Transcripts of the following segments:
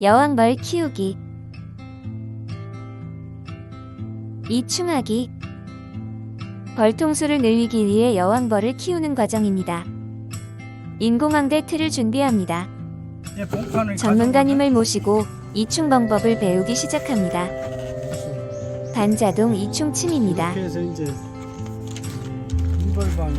여왕벌 키우기 이충하기 벌통수를 늘리기 위해 여왕벌을 키우는 과정입니다. 인공왕대 틀을 준비합니다. 예, 전문가님을 모시고 이충 방법을 배우기 시작합니다. 반자동 이충 침입니다. 이제 인벌방에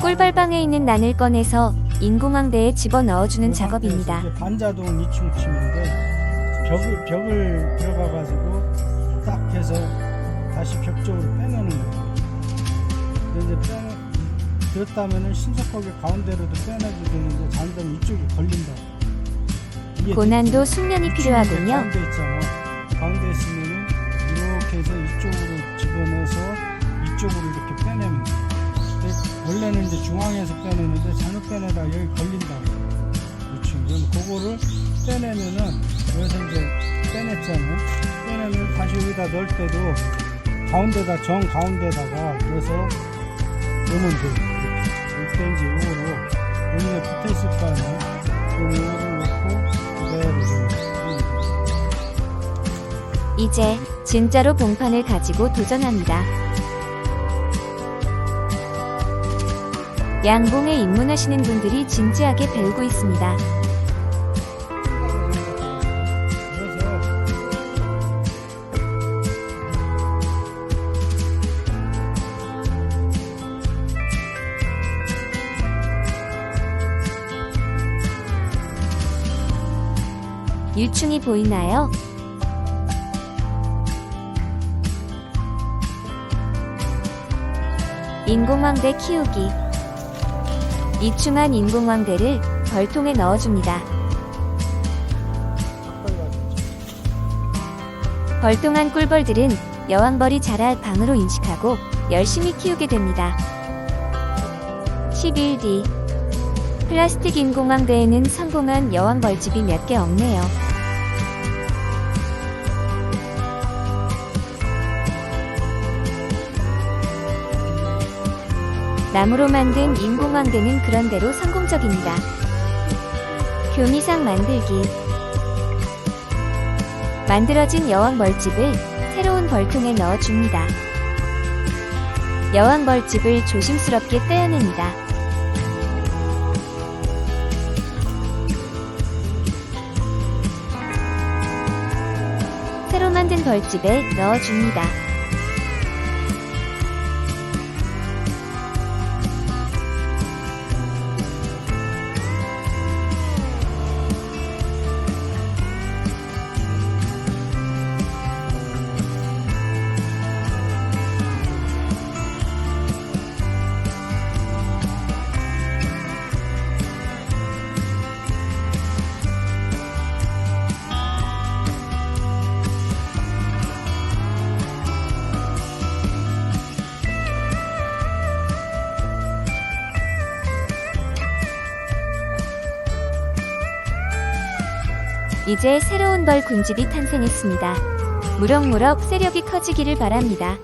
꿀벌방에 있는 난을 꺼내서 인공왕대에 집어 넣어주는 작업입니다. 반자동 이충침인데 벽을 벽을 들어가 가지고 딱 해서 다시 벽 쪽으로 빼내는 거예요. 근데 이제 빼 그렇다면은 신속하게 가운데로도 빼내도 되는데 잘못하면 이쪽이 걸린다. 고난도 숙련이 필요하군요. 가운데 있잖아. 가운데 있으면은 이렇게 해서 이쪽으로 집어넣어서 이쪽으로 이렇게 빼내면 돼. 원래는 이제 중앙에서 빼내는데 잘못 빼내다 여기 걸린다고. 그렇죠. 그럼 그거를 빼내면은 여기서 이제 빼냈잖아요. 빼내면 다시 여기다 넣을 때도 가운데다 정 가운데다가 그래서 넣으면 돼. 이렇게. 이제 요거로 여기에 붙어 있을 거 아니에요. 그럼 요거를 넣고 그대로. 이제 진짜로 봉판을 가지고 도전합니다. 양봉에 입문하시는 분들이 진지하게 배우고 있습니다. 유충이 보이나요? 인공왕대 키우기 이충한 인공왕대를 벌통에 넣어줍니다. 벌통한 꿀벌들은 여왕벌이 자랄 방으로 인식하고 열심히 키우게 됩니다. 10일 뒤 플라스틱 인공왕대에는 성공한 여왕벌집이 몇 개 없네요. 나무로 만든 인공왕대는 그런대로 성공적입니다. 교미상 만들기 만들어진 여왕 벌집을 새로운 벌통에 넣어줍니다. 여왕 벌집을 조심스럽게 떼어냅니다. 새로 만든 벌집에 넣어줍니다. 이제 새로운 벌 군집이 탄생했습니다. 무럭무럭 세력이 커지기를 바랍니다.